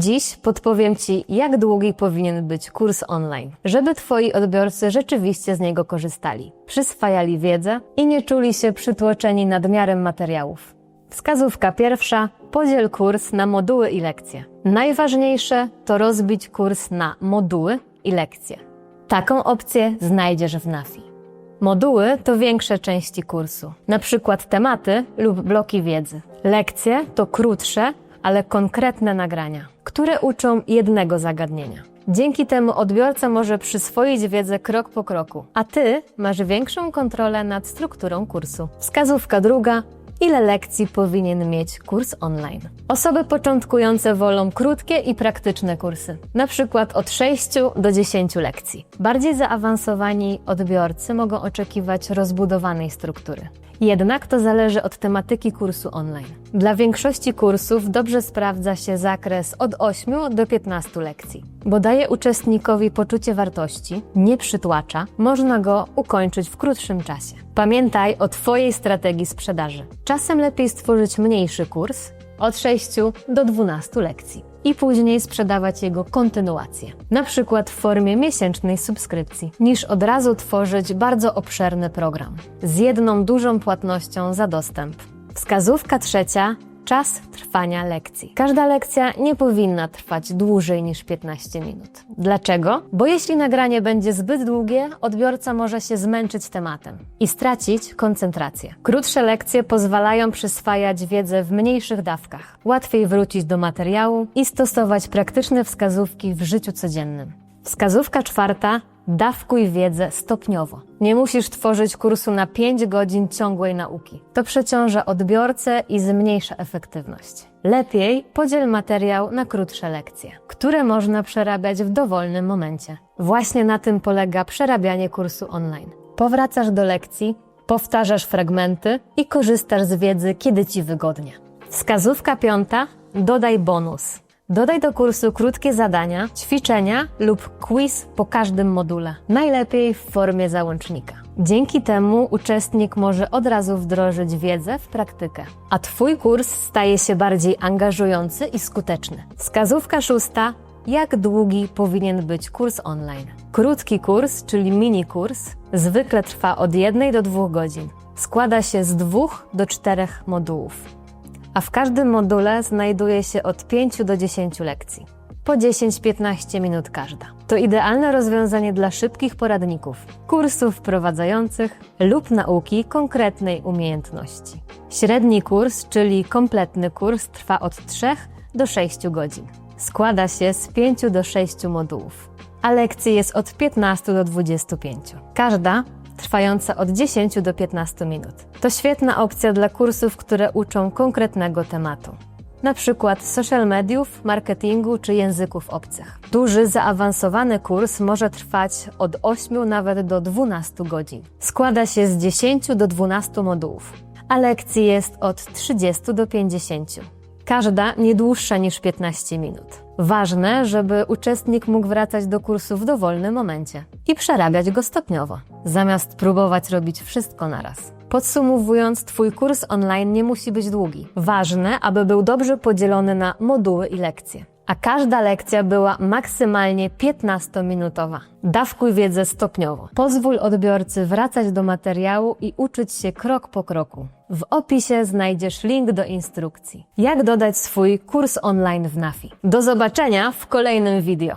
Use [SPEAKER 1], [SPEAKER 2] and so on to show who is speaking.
[SPEAKER 1] Dziś podpowiem Ci, jak długi powinien być kurs online, żeby Twoi odbiorcy rzeczywiście z niego korzystali, przyswajali wiedzę i nie czuli się przytłoczeni nadmiarem materiałów. Wskazówka pierwsza: podziel kurs na moduły i lekcje. Najważniejsze to rozbić kurs na moduły i lekcje. Taką opcję znajdziesz w NAFI. Moduły to większe części kursu, na przykład tematy lub bloki wiedzy. Lekcje to krótsze, ale konkretne nagrania, które uczą jednego zagadnienia. Dzięki temu odbiorca może przyswoić wiedzę krok po kroku, a ty masz większą kontrolę nad strukturą kursu. Wskazówka druga. Ile lekcji powinien mieć kurs online? Osoby początkujące wolą krótkie i praktyczne kursy, na przykład od 6 do 10 lekcji. Bardziej zaawansowani odbiorcy mogą oczekiwać rozbudowanej struktury. Jednak to zależy od tematyki kursu online. Dla większości kursów dobrze sprawdza się zakres od 8 do 15 lekcji, bo daje uczestnikowi poczucie wartości, nie przytłacza, można go ukończyć w krótszym czasie. Pamiętaj o Twojej strategii sprzedaży. Czasem lepiej stworzyć mniejszy kurs od 6 do 12 lekcji i później sprzedawać jego kontynuację, na przykład w formie miesięcznej subskrypcji, niż od razu tworzyć bardzo obszerny program z jedną dużą płatnością za dostęp. Wskazówka trzecia. Czas trwania lekcji. Każda lekcja nie powinna trwać dłużej niż 15 minut. Dlaczego? Bo jeśli nagranie będzie zbyt długie, odbiorca może się zmęczyć tematem i stracić koncentrację. Krótsze lekcje pozwalają przyswajać wiedzę w mniejszych dawkach, łatwiej wrócić do materiału i stosować praktyczne wskazówki w życiu codziennym. Wskazówka czwarta. Dawkuj wiedzę stopniowo. Nie musisz tworzyć kursu na 5 godzin ciągłej nauki. To przeciąża odbiorcę i zmniejsza efektywność. Lepiej podziel materiał na krótsze lekcje, które można przerabiać w dowolnym momencie. Właśnie na tym polega przerabianie kursu online. Powracasz do lekcji, powtarzasz fragmenty i korzystasz z wiedzy, kiedy ci wygodnie. Wskazówka piąta. Dodaj bonus. Dodaj do kursu krótkie zadania, ćwiczenia lub quiz po każdym module, najlepiej w formie załącznika. Dzięki temu uczestnik może od razu wdrożyć wiedzę w praktykę, a Twój kurs staje się bardziej angażujący i skuteczny. Wskazówka szósta. Jak długi powinien być kurs online? Krótki kurs, czyli mini kurs, zwykle trwa od 1 do 2 godzin. Składa się z 2 do 4 modułów a w każdym module znajduje się od 5 do 10 lekcji. Po 10-15 minut każda. To idealne rozwiązanie dla szybkich poradników, kursów wprowadzających lub nauki konkretnej umiejętności. Średni kurs, czyli kompletny kurs, trwa od 3 do 6 godzin. Składa się z 5 do 6 modułów, a lekcji jest od 15 do 25. Każda trwająca od 10 do 15 minut. To świetna opcja dla kursów, które uczą konkretnego tematu. Na przykład social mediów, marketingu czy języków obcych. Duży, zaawansowany kurs może trwać od 8 nawet do 12 godzin. Składa się z 10 do 12 modułów, a lekcji jest od 30 do 50. Każda nie dłuższa niż 15 minut. Ważne, żeby uczestnik mógł wracać do kursu w dowolnym momencie i przerabiać go stopniowo, zamiast próbować robić wszystko naraz. Podsumowując, Twój kurs online nie musi być długi. Ważne, aby był dobrze podzielony na moduły i lekcje. A każda lekcja była maksymalnie 15-minutowa. Dawkuj wiedzę stopniowo. Pozwól odbiorcy wracać do materiału i uczyć się krok po kroku. W opisie znajdziesz link do instrukcji. Jak dodać swój kurs online w NAFI. Do zobaczenia w kolejnym video.